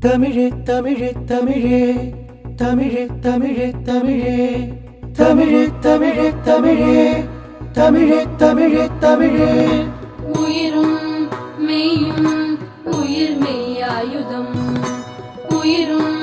தமிழே தமிழே தமிழே தமிழே தமிழே தமிழே தமிழே தமிழே தமிழே தமிழே தமிழே தமிழே உயிரும் மெய்யும் உயிர் மெய்யாயுதம் உயிரும்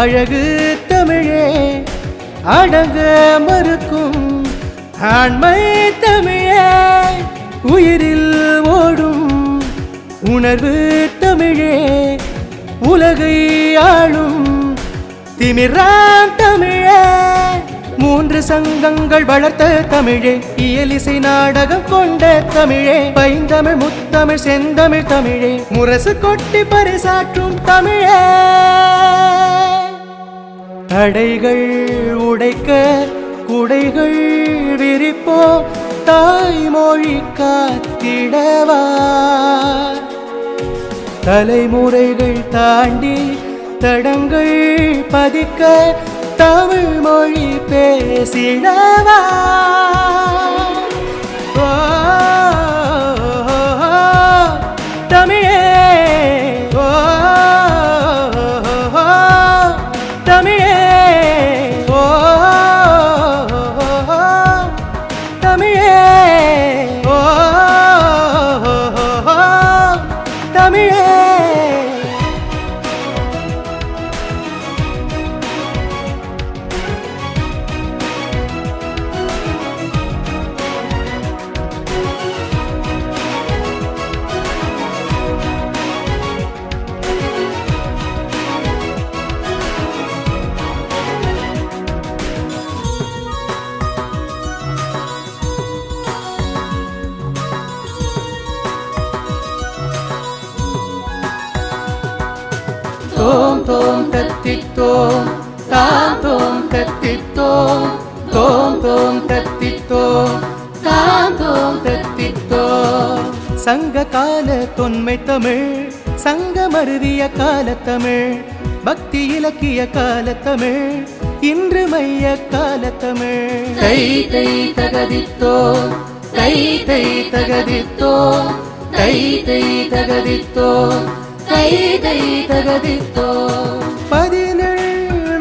அழகு தமிழே அடங்க மறுக்கும் ஆண்மை தமிழே. உயிரில் ஓடும் உணர்வு தமிழே உலகை ஆளும் திமிரான் தமிழே. மூன்று சங்கங்கள் வளர்த்த தமிழே இயலிசை நாடகம் கொண்ட தமிழே. பைந்தமிழ் முத்தமிழ் செந்தமிழ் தமிழே முரசு கொட்டி பரிசாற்றும் தமிழே. தடைகள் உடைக்க குடைகள் விரிப்போ தாய்மொழி காத்திடவா? தலைமுறைகள் தாண்டி தடங்கள் பதிக்க தமிழ் மொழி பேசிடவா? தோம் தோம் தத்தித்தோம் தாம் தோம் தத்தித்தோம் தோம் தோம் தத்தித்தோம் தாம் தோம் தத்தித்தோம் சங்க கால தொன்மை தமிழ் சங்க மருவிய கால தமிழ் பக்தி இலக்கிய கால தமிழ் இன்று மைய கால தமிழ். தை தை தகதித்தோ தை தை தகதித்தோ தை தை தகதித்தோ தை தை தகதித்தோ பதினேழு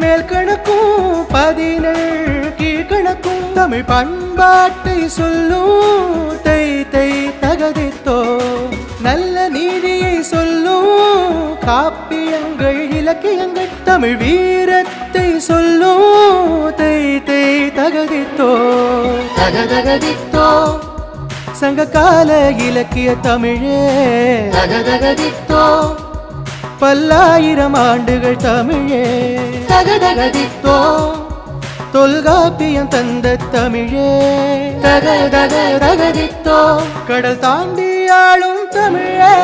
மேல் கணக்கும் பதினேழு கீழ்கணக்கும். தமிழ் பண்பாட்டை சொல்லும் தை தை தகதித்தோ நல்ல நீதியை சொல்லும் காப்பியங்கள் இலக்கியங்கள். தமிழ் வீரத்தை சொல்லும் தை தை தகதித்தோ தகதகதித்தோ சங்ககால இலக்கிய தமிழே. தகதகதித்தோ பல்லாயிரம் ஆண்டுகள் தமிழே. தகதகதித்தோ. தொல்காப்பியம் தந்த தமிழே. தகதக தகதித்தோ கடல் தாண்டி ஆளும் தமிழே.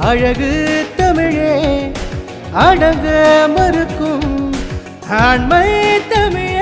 அழகு தமிழே. அடங்க மறுக்கும் ஆண்மை தமிழே.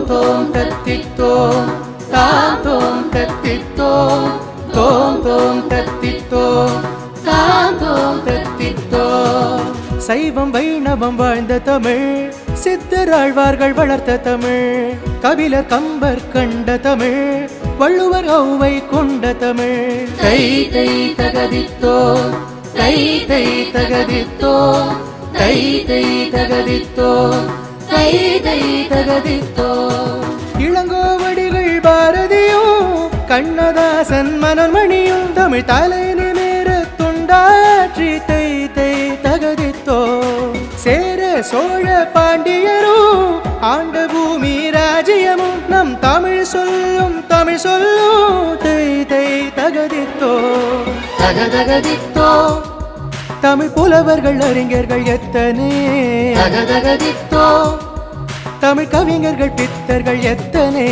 தோம் தோம் கத்தித்தோம் தாம் தோம் கத்தித்தோம் தோம் தோம் கத்தித்தோம் தாம் தோம் கத்தித்தோம். சைவம் வைணவம் வாழ்ந்த தமிழ் சித்தராழ்வார்கள் வளர்த்த தமிழ் கபில கம்பர் கண்ட தமிழ் வள்ளுவர் ஔவை கொண்ட தமிழ். தை தை தகதித்தோ தை தை தகதித்தோ தை தை தகதித்தோ தை தை தகதித்தோ இளங்கோவடிகள் பாரதியும் கண்ணதாசன் மனோன்மணியும் தமிழ் தலை நிமிர துண்டாற்றி தை தை தகதித்தோ. சேர சோழ பாண்டியரும் ஆண்ட பூமி ராஜ்யமும் நம் தமிழ் சொல்லும் தமிழ் சொல்லும் தை தை தகதித்தோ. தகதகதித்தோ. தமிழ் புலவர்கள் அறிஞர்கள் எத்தனை? தகதகதித்தோ? தமிழ் கவிஞர்கள் பித்தர்கள் எத்தனை?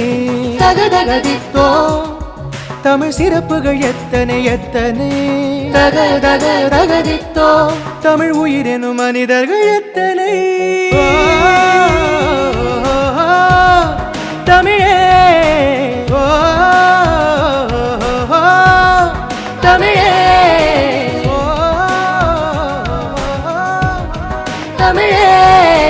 தமிழ் சிறப்புகள் எத்தனை எத்தனை? தமிழ் உயிரெனும் மனிதர்கள் எத்தனை? தமிழே